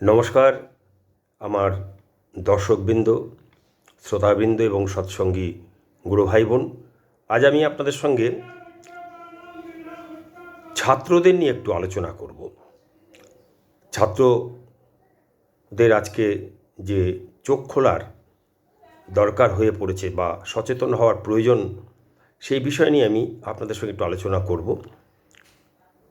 নমস্কার, আমার দর্শকবৃন্দ, শ্রোতাবৃন্দ এবং সৎসঙ্গী গুরু ভাই বোন আজ আমি আপনাদের সঙ্গে ছাত্রদের নিয়ে একটু আলোচনা করব। ছাত্রদের আজকে যে চোখ খোলার দরকার হয়ে পড়েছে বা সচেতন হওয়ার প্রয়োজন, সেই বিষয় নিয়ে আমি আপনাদের সঙ্গে একটু আলোচনা করব।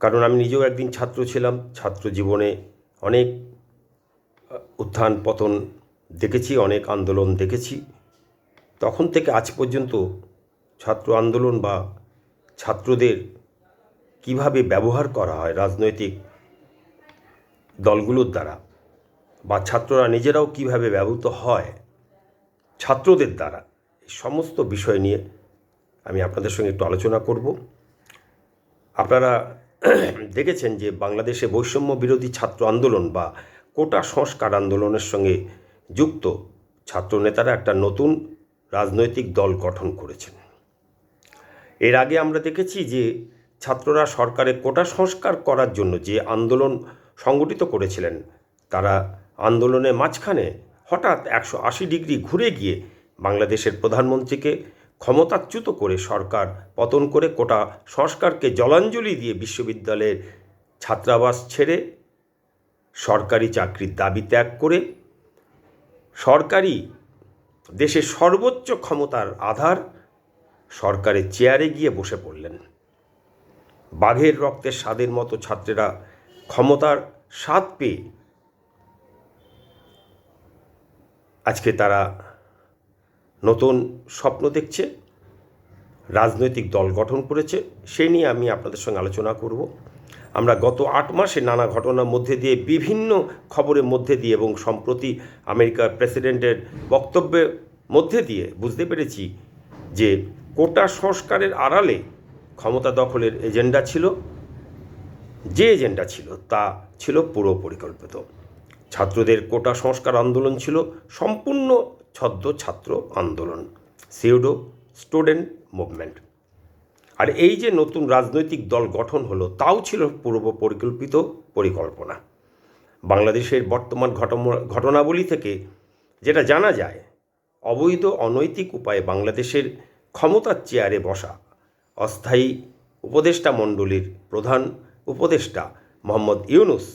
কারণ আমি নিজেও একদিন ছাত্র ছিলাম ছাত্র জীবনে অনেক উত্থান পতন দেখেছি, অনেক আন্দোলন দেখেছি। তখন থেকে আজ পর্যন্ত ছাত্র আন্দোলন বা ছাত্রদের কীভাবে ব্যবহার করা হয় রাজনৈতিক দলগুলোর দ্বারা বা ছাত্ররা নিজেরাও কীভাবে ব্যবহৃত হয় ছাত্রদের দ্বারা, এই সমস্ত বিষয় নিয়ে আমি আপনাদের সঙ্গে একটু আলোচনা করব। আপনারা দেখেছেন যে বাংলাদেশে বৈষম্য বিরোধী ছাত্র আন্দোলন বা কোটা সংস্কার আন্দোলনের সঙ্গে যুক্ত ছাত্রনেতারা একটা নতুন রাজনৈতিক দল গঠন করেছেন। এর আগে আমরা দেখেছি যে ছাত্ররা সরকারের কোটা সংস্কার করার জন্য যে আন্দোলন সংগঠিত করেছিলেন, তারা আন্দোলনের মাঝখানে হঠাৎ একশো আশি ডিগ্রি ঘুরে গিয়ে বাংলাদেশের প্রধানমন্ত্রীকে ক্ষমতাচ্যুত করে সরকার পতন করে কোটা সংস্কারকে জলাঞ্জলি দিয়ে বিশ্ববিদ্যালয়ের ছাত্রাবাস ছেড়ে সরকারি চাকরির দাবি ত্যাগ করে সরকারি দেশের সর্বোচ্চ ক্ষমতার আধার সরকারের চেয়ারে গিয়ে বসে পড়লেন। বাঘের রক্তের স্বাদের মতো ছাত্রেরা ক্ষমতার স্বাদ পেয়ে আজকে তারা নতুন স্বপ্ন দেখছে, রাজনৈতিক দল গঠন করেছে, সে নিয়ে আমি আপনাদের সঙ্গে আলোচনা করব। আমরা গত আট মাসে নানা ঘটনার মধ্যে দিয়ে বিভিন্ন খবরের মধ্যে দিয়ে এবং সম্প্রতি আমেরিকার প্রেসিডেন্টের বক্তব্যের মধ্যে দিয়ে বুঝতে পেরেছি যে কোটা সংস্কারের আড়ালে ক্ষমতা দখলের এজেন্ডা ছিল। যে এজেন্ডা ছিল তা ছিল পুরো পরিকল্পিত। ছাত্রদের কোটা সংস্কার আন্দোলন ছিল সম্পূর্ণ ছদ্ম ছাত্র আন্দোলন। Pseudo student movement. আর এই যে নতুন রাজনৈতিক দল গঠন হলো, তাও ছিল পূর্ব পরিকল্পিত পরিকল্পনা। বাংলাদেশের বর্তমান ঘটনাবলী থেকে যেটা জানা যায়, অবৈধ, অনৈতিক উপায়ে বাংলাদেশের ক্ষমতার চেয়ারে বসা অস্থায়ী উপদেষ্টা মণ্ডলীর প্রধান উপদেষ্টা মোহাম্মদ ইউনুস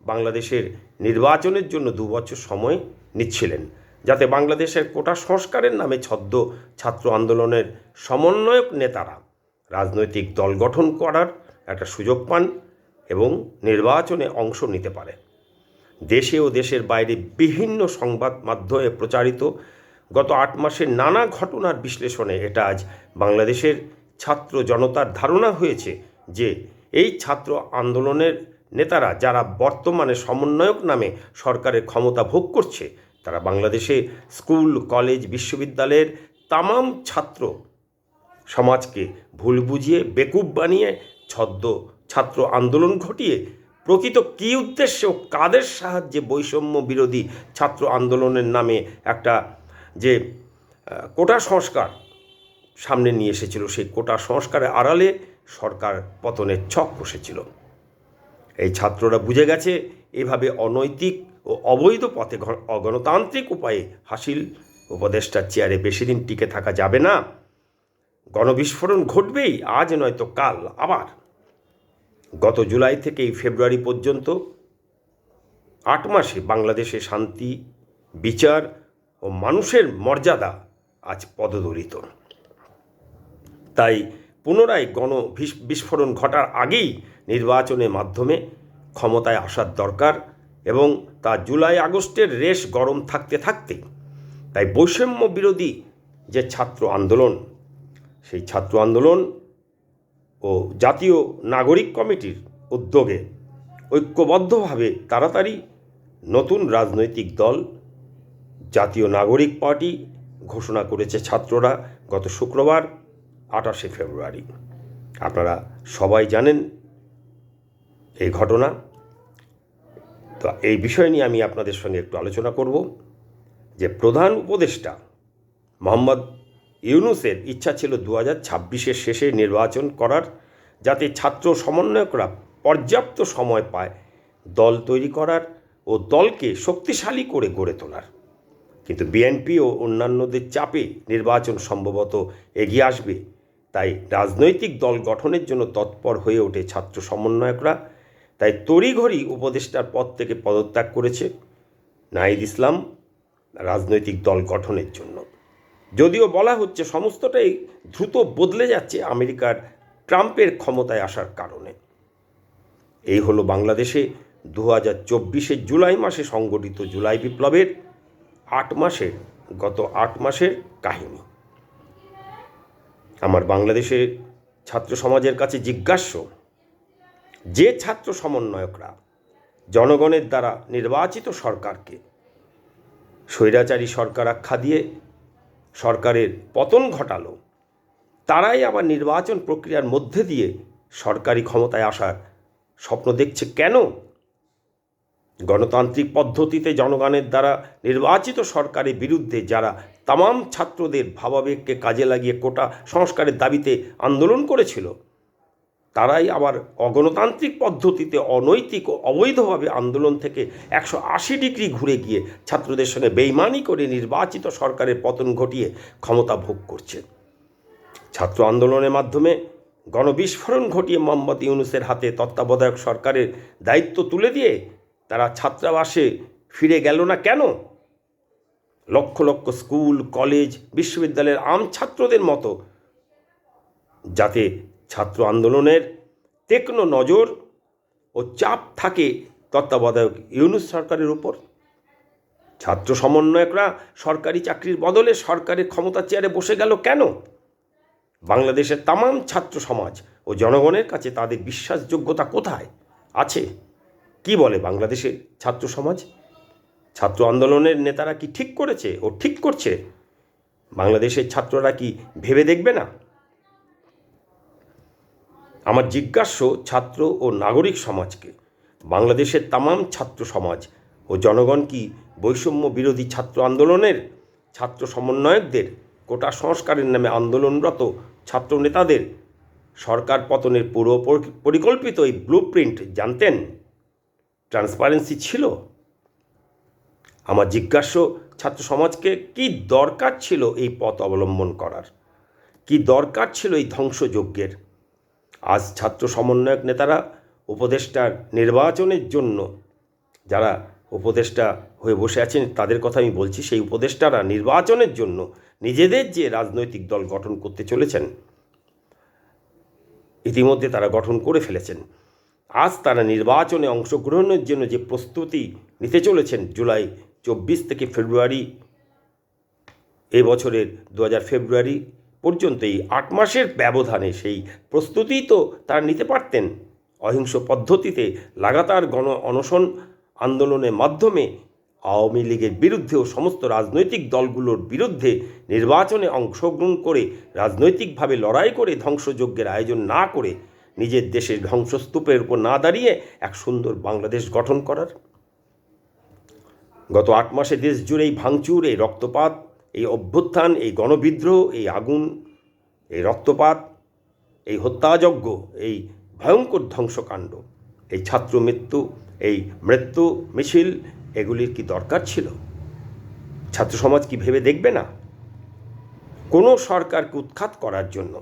বাংলাদেশের নির্বাচনের জন্য দু বছর সময় নিচ্ছিলেন, যাতে বাংলাদেশের কোটা সংস্কারের নামে ছদ্ম ছাত্র আন্দোলনের সমন্বয়ক নেতারা রাজনৈতিক দল গঠন করার একটা সুযোগ পান এবং নির্বাচনে অংশ নিতে পারে। দেশে ও দেশের বাইরে বিভিন্ন সংবাদ মাধ্যমে প্রচারিত গত আট মাসের নানা ঘটনার বিশ্লেষণে এটা আজ বাংলাদেশের ছাত্র জনতার ধারণা হয়েছে যে এই ছাত্র আন্দোলনের নেতারা যারা বর্তমানে সমন্বয়ক নামে সরকারের ক্ষমতা ভোগ করছে, তারা বাংলাদেশে স্কুল, কলেজ, বিশ্ববিদ্যালয়ের তামাম ছাত্র সমাজকে ভুল বুঝিয়ে বেকুব বানিয়ে ছদ্ম, ছাত্র আন্দোলন ঘটিয়ে প্রকৃত কী উদ্দেশ্যে ও কাদের সাহায্যে বৈষম্য বিরোধী ছাত্র আন্দোলনের নামে একটা যে কোটা সংস্কার সামনে নিয়ে এসেছিল, সেই কোটা সংস্কারের আড়ালে সরকার পতনের ছক কষেছিল এই ছাত্ররা বুঝে গেছে, এভাবে অনৈতিক ও অবৈধ পথে অগণতান্ত্রিক উপায়ে হাসিল উপদেষ্টার চেয়ারে বেশি দিন টিকে থাকা যাবে না। গণবিস্ফোরণ ঘটবেই, আজ নয়তো কাল, আবার। গত জুলাই থেকে ফেব্রুয়ারি পর্যন্ত আট মাসে বাংলাদেশে শান্তি, বিচার ও মানুষের মর্যাদা আজ পদদলিত। তাই পুনরায় গণ বিস্ফোরণ ঘটার আগেই নির্বাচনের মাধ্যমে ক্ষমতায় আসার দরকার এবং তা জুলাই আগস্টের রেশ গরম থাকতে থাকতে তাই বৈষম্য বিরোধী যে ছাত্র আন্দোলন সেই ছাত্র আন্দোলন ও জাতীয় নাগরিক কমিটির উদ্যোগে ঐক্যবদ্ধভাবে তাড়াতাড়ি নতুন রাজনৈতিক দল জাতীয় নাগরিক পার্টি ঘোষণা করেছে ছাত্ররা গত শুক্রবার, আঠাশে ফেব্রুয়ারি। আপনারা সবাই জানেন এই ঘটনা। তো এই বিষয় নিয়ে আমি আপনাদের সঙ্গে একটু আলোচনা করব যে প্রধান উপদেষ্টা মোহাম্মদ ইউনুসের ইচ্ছা ছিল দু হাজার ছাব্বিশের শেষে নির্বাচন করার, যাতে ছাত্র সমন্বয়করা পর্যাপ্ত সময় পায় দল তৈরি করার ও দলকে শক্তিশালী করে গড়ে তোলার। কিন্তু বিএনপি ও অন্যান্যদের চাপে নির্বাচন সম্ভবত এগিয়ে আসবে, তাই রাজনৈতিক দল গঠনের জন্য তৎপর হয়ে ওঠে ছাত্র সমন্বয়করা। তাই তড়িঘড়ি উপদেষ্টার পদ থেকে পদত্যাগ করেছে নাহিদ ইসলাম রাজনৈতিক দল গঠনের জন্য। যদিও বলা হচ্ছে সমস্তটাই দ্রুত বদলে যাচ্ছে আমেরিকার ট্রাম্পের ক্ষমতায় আসার কারণে। এই হলো বাংলাদেশে দু হাজার চব্বিশের জুলাই মাসে সংগঠিত জুলাই বিপ্লবের আট মাসের, গত আট মাসের কাহিনী। আমার বাংলাদেশের ছাত্র সমাজের কাছে জিজ্ঞাস্য, যে ছাত্র সমন্বয়করা জনগণের দ্বারা নির্বাচিত সরকারকে স্বৈরাচারী সরকার আখ্যা দিয়ে সরকারের পতন ঘটালো, তারাই আবার নির্বাচন প্রক্রিয়ার মধ্যে দিয়ে সরকারি ক্ষমতায় আসার স্বপ্ন দেখছে কেন? গণতান্ত্রিক পদ্ধতিতে জনগণের দ্বারা নির্বাচিত সরকারের বিরুদ্ধে যারা তামাম ছাত্রদের ভাবাবেগকে কাজে লাগিয়ে কোটা সংস্কারের দাবিতে আন্দোলন করেছিল তারাই আবার অগণতান্ত্রিক পদ্ধতিতে অনৈতিক ও অবৈধভাবে আন্দোলন থেকে একশো আশি ডিগ্রি ঘুরে গিয়ে ছাত্রদের সঙ্গে বেইমানি করে নির্বাচিত সরকারের পতন ঘটিয়ে ক্ষমতা ভোগ করছে। ছাত্র আন্দোলনের মাধ্যমে গণবিস্ফোরণ ঘটিয়ে মোহাম্মদ ইউনুসের হাতে তত্ত্বাবধায়ক সরকারের দায়িত্ব তুলে দিয়ে তারা ছাত্রাবাসে ফিরে গেল না কেন? লক্ষ লক্ষ স্কুল, কলেজ, বিশ্ববিদ্যালয়ের আম ছাত্রদের মতো যাতে ছাত্র আন্দোলনের তীক্ষ্ণ নজর ও চাপ থাকে তত্ত্বাবধায়ক ইউনুস সরকারের উপর। ছাত্র সমন্বয়করা সরকারি চাকরির বদলে সরকারের ক্ষমতা চেয়ারে বসে গেল কেন? বাংলাদেশের তামাম ছাত্র সমাজ ও জনগণের কাছে তাদের বিশ্বাসযোগ্যতা কোথায়? আছে। কি বলে বাংলাদেশের ছাত্র সমাজ? ছাত্র আন্দোলনের নেতারা কি ঠিক করেছে ও ঠিক করছে? বাংলাদেশের ছাত্ররা কি ভেবে দেখবে না? আমার জিজ্ঞাস্য ছাত্র ও নাগরিক সমাজকে, বাংলাদেশের তামাম ছাত্র সমাজ ও জনগণ কি বৈষম্য বিরোধী ছাত্র আন্দোলনের, ছাত্র সমন্বয়কদের, কোটা সংস্কারের নামে আন্দোলনরত ছাত্র নেতাদের, সরকার পতনের পূর্ব পরিকল্পিত এই ব্লু প্রিন্ট জানতেন? ট্রান্সপারেন্সি ছিল? আমার জিজ্ঞাস্য ছাত্র সমাজকে কি দরকার ছিল এই পথ অবলম্বন করার? কি দরকার ছিল এই ধ্বংসযজ্ঞের? আজ ছাত্র সমন্বয়ক নেতারা উপদেষ্টার নির্বাচনের জন্য যারা উপদেষ্টা হয়ে বসে আছেন, তাদের কথা আমি বলছি, সেই উপদেষ্টারা নির্বাচনের জন্য নিজেদের যে রাজনৈতিক দল গঠন করতে চলেছেন, ইতিমধ্যে তারা গঠন করে ফেলেছেন। আজ তারা নির্বাচনে অংশগ্রহণের জন্য যে প্রস্তুতি নিতে চলেছেন, জুলাই চব্বিশ থেকে ফেব্রুয়ারি, এ বছরের দু হাজার ফেব্রুয়ারি পর্যন্ত এই আট মাসের ব্যবধানে সেই প্রস্তুতিই তো তারা নিতে পারতেন। অহিংস পদ্ধতিতে লাগাতার গণ অনশন আন্দোলনের মাধ্যমে আওয়ামী লীগের বিরুদ্ধে ও সমস্ত রাজনৈতিক দলগুলোর বিরুদ্ধে নির্বাচনে অংশগ্রহণ করে রাজনৈতিকভাবে লড়াই করে ধ্বংসযজ্ঞের আয়োজন না করে নিজের দেশের ধ্বংসস্তূপের উপর না দাঁড়িয়ে এক সুন্দর বাংলাদেশ গঠন করার। গত আট মাসে দেশ জুড়েই ভাঙচুর, এই রক্তপাত এই অভ্যুত্থান, এই গণবিদ্রোহ, এই আগুন, এই রক্তপাত, এই হত্যাযজ্ঞ, এই ভয়ঙ্কর ধ্বংসকাণ্ড, এই ছাত্র মৃত্যু, এই মৃত্যু মিছিল, এগুলির কি দরকার ছিল? ছাত্র সমাজ কি ভেবে দেখবে না? কোনো সরকারকে উৎখাত করার জন্য,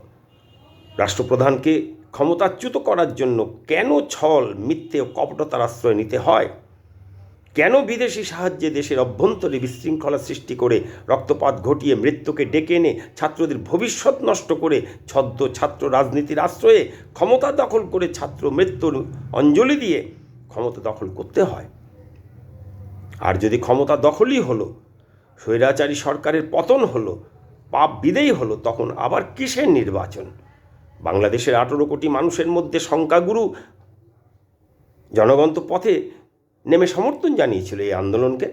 রাষ্ট্রপ্রধানকে ক্ষমতাচ্যুত করার জন্য কেন ছল, মিথ্যে ও কপটতার আশ্রয় নিতে হয়? কেন বিদেশি সাহায্যে দেশের অভ্যন্তরে বিশৃঙ্খলা সৃষ্টি করে রক্তপাত ঘটিয়ে মৃত্যুকে ডেকে এনে ছাত্রদের ভবিষ্যৎ নষ্ট করে ছদ্ম ছাত্র রাজনীতির আশ্রয়ে ক্ষমতা দখল করে ছাত্র মৃত্যুর অঞ্জলি দিয়ে ক্ষমতা দখল করতে হয়। আর যদি ক্ষমতা দখলই হলো, স্বৈরাচারী সরকারের পতন হলো, পাপ বিদেয়ী হলো, তখন আবার কিসের নির্বাচন? বাংলাদেশের আঠেরো কোটি মানুষের মধ্যে সংখ্যাগুরু জনগণ তো পথে নেমে সমর্থন জানিয়েছিল এই আন্দোলনকে।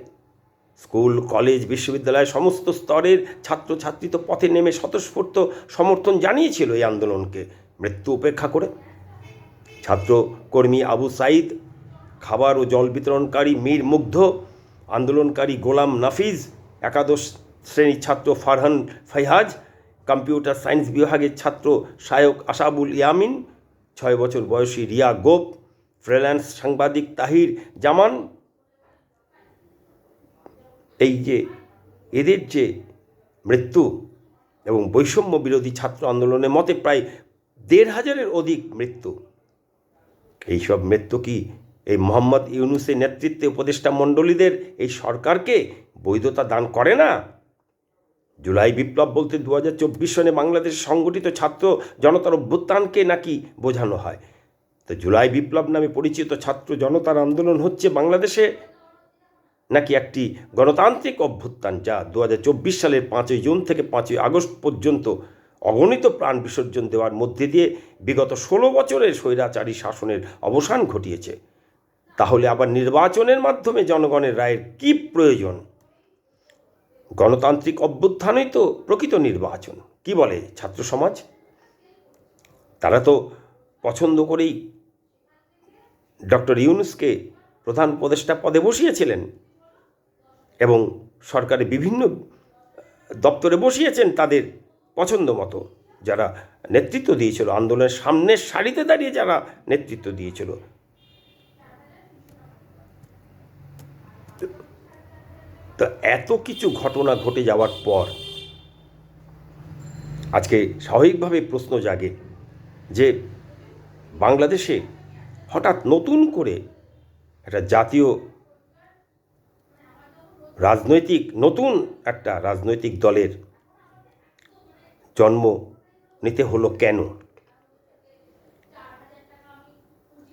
স্কুল, কলেজ, বিশ্ববিদ্যালয় সমস্ত স্তরের ছাত্রছাত্রী তো পথে নেমে স্বতঃস্ফূর্ত সমর্থন জানিয়েছিল এই আন্দোলনকে। মৃত্যু উপেক্ষা করে। ছাত্র কর্মী আবু সাইদ খাবার ও জল বিতরণকারী মীর মুগ্ধ, আন্দোলনকারী গোলাম নাফিজ, একাদশ শ্রেণির ছাত্র ফারহান ফাইহাজ, কম্পিউটার সায়েন্স বিভাগের ছাত্র শায়ক আশাবুল ইয়ামিন, ছয় বছর বয়সী রিয়া গোপ ফ্রিল্যান্স সাংবাদিক তাহির জামান। এই যে এদের যে মৃত্যু এবং বৈষম্য বিরোধী ছাত্র আন্দোলনের মতে প্রায় দেড় হাজারের অধিক মৃত্যু। এইসব মৃত্যু কি এই মোহাম্মদ ইউনুসের নেতৃত্বে উপদেষ্টা মণ্ডলীদের এই সরকারকে বৈধতা দান করে না? জুলাই বিপ্লব বলতে দু হাজার চব্বিশ সনে বাংলাদেশে সংগঠিত ছাত্র জনতার অভ্যুত্থানকে নাকি বোঝানো হয়? তো জুলাই বিপ্লব নামে পরিচিত ছাত্র জনতার আন্দোলন হচ্ছে বাংলাদেশে নাকি একটি গণতান্ত্রিক অভ্যুত্থান যা দু হাজার চব্বিশ সালের পাঁচই জুন থেকে পাঁচই আগস্ট পর্যন্ত অগণিত প্রাণ বিসর্জন দেওয়ার মধ্যে দিয়ে বিগত ষোলো বছরের স্বৈরাচারী শাসনের অবসান ঘটিয়েছে। তাহলে আবার নির্বাচনের মাধ্যমে জনগণের রায়ের কী প্রয়োজন? গণতান্ত্রিক অভ্যুত্থানই তো প্রকৃত নির্বাচন, কি বলে ছাত্র সমাজ? তারা তো পছন্দ করেই ডক্টর ইউনুসকে প্রধান উপদেষ্টা পদে বসিয়েছিলেন এবং সরকারের বিভিন্ন দপ্তরে বসিয়েছেন তাদের পছন্দ মতো, যারা নেতৃত্ব দিয়েছিল, আন্দোলনের সামনের সারিতে দাঁড়িয়ে যারা নেতৃত্ব দিয়েছিল। তো এত কিছু ঘটনা ঘটে যাওয়ার পর আজকে স্বাভাবিকভাবে প্রশ্ন জাগে যে বাংলাদেশে হঠাৎ নতুন করে একটা জাতীয় রাজনৈতিক, নতুন একটা রাজনৈতিক দলের জন্ম নিতে হলো কেন?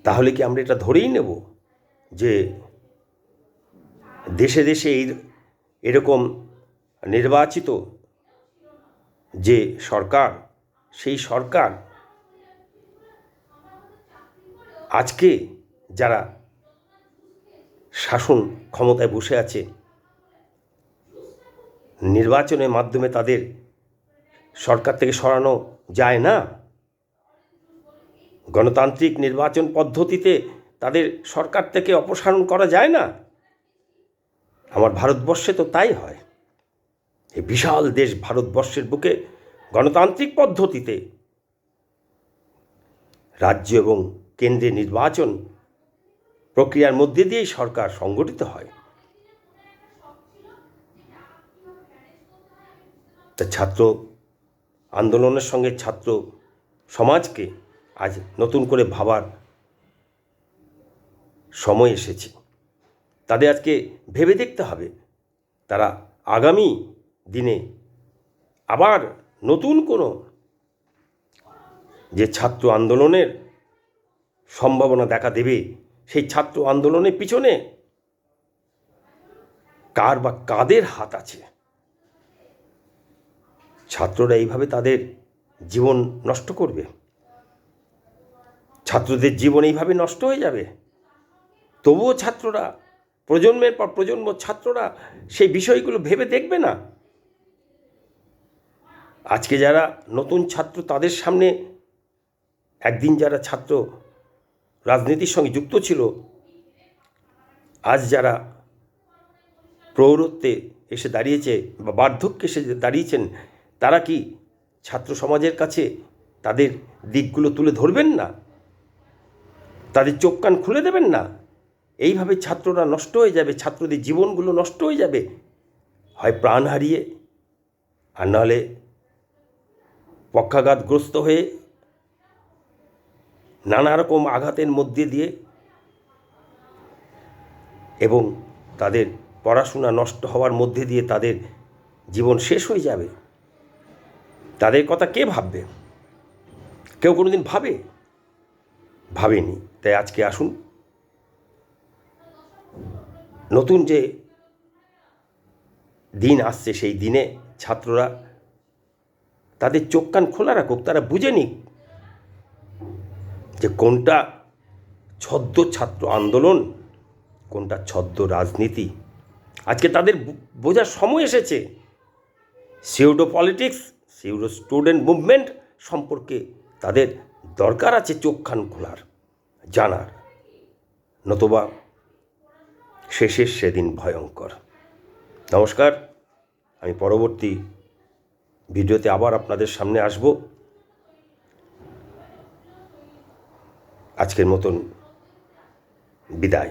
তাহলে কি আমরা এটা ধরেই নেব যে দেশে দেশে এই এরকম নির্বাচিত যে সরকার, সেই সরকার আজকে যারা শাসন ক্ষমতায় বসে আছে, নির্বাচনের মাধ্যমে তাদের সরকার থেকে সরানো যায় না? গণতান্ত্রিক নির্বাচন পদ্ধতিতে তাদের সরকার থেকে অপসারণ করা যায় না? আমার ভারতবর্ষে তো তাই হয়। এই বিশাল দেশ ভারতবর্ষের বুকে গণতান্ত্রিক পদ্ধতিতে রাজ্য এবং কেন্দ্রে নির্বাচন প্রক্রিয়ার মধ্যে দিয়েই সরকার সংগঠিত হয়। তা ছাত্র আন্দোলনের সঙ্গে ছাত্র সমাজকে আজ নতুন করে ভাবার সময় এসেছে। তাদের আজকে ভেবে দেখতে হবে, তারা আগামী দিনে আবার নতুন কোনো যে ছাত্র আন্দোলনের সম্ভাবনা দেখা দেবে। সেই ছাত্র আন্দোলনের পিছনে কার বা কাদের হাত আছে? ছাত্ররা এইভাবে তাদের জীবন নষ্ট করবে? ছাত্রদের জীবন এইভাবে নষ্ট হয়ে যাবে? তবুও ছাত্ররা, প্রজন্মের পর প্রজন্ম ছাত্ররা সেই বিষয়গুলো ভেবে দেখবে না? আজকে যারা নতুন ছাত্র তাদের সামনে একদিন যারা ছাত্র রাজনীতির সঙ্গে যুক্ত ছিল, আজ যারা প্রৌঢ়ত্বে এসে দাঁড়িয়েছে বা বার্ধক্যে এসে দাঁড়িয়েছেন, তারা কি ছাত্র সমাজের কাছে তাদের দিকগুলো তুলে ধরবেন না? তাদের চোখ কান খুলে দেবেন না? এইভাবে ছাত্ররা নষ্ট হয়ে যাবে, ছাত্রদের জীবনগুলো নষ্ট হয়ে যাবে। হয় প্রাণ হারিয়ে, আর নাহলে পক্ষাঘাতগ্রস্ত হয়ে নানা রকম আঘাতের মধ্যে দিয়ে এবং তাদের পড়াশোনা নষ্ট হওয়ার মধ্যে দিয়ে তাদের জীবন শেষ হয়ে যাবে। তাদের কথা কে ভাববে? কেউ কোনো দিন ভাবে? ভাবেনি। তাই আজকে আসুন। নতুন যে দিন আসছে, সেই দিনে ছাত্ররা তাদের চোখ কান খোলা রাখুক, তারা বুঝে নিক যে কোনটা ছদ্ম ছাত্র আন্দোলন, কোনটা ছদ্ম রাজনীতি। আজকে তাদের বোঝার সময় এসেছে। Pseudo politics pseudo student movement সম্পর্কে তাদের দরকার আছে চোখ খান খোলার, জানার। নতুবা শেষের সেদিন ভয়ঙ্কর। নমস্কার, আমি পরবর্তী ভিডিওতে আবার আপনাদের সামনে আসব। আজকের মতন বিদায়।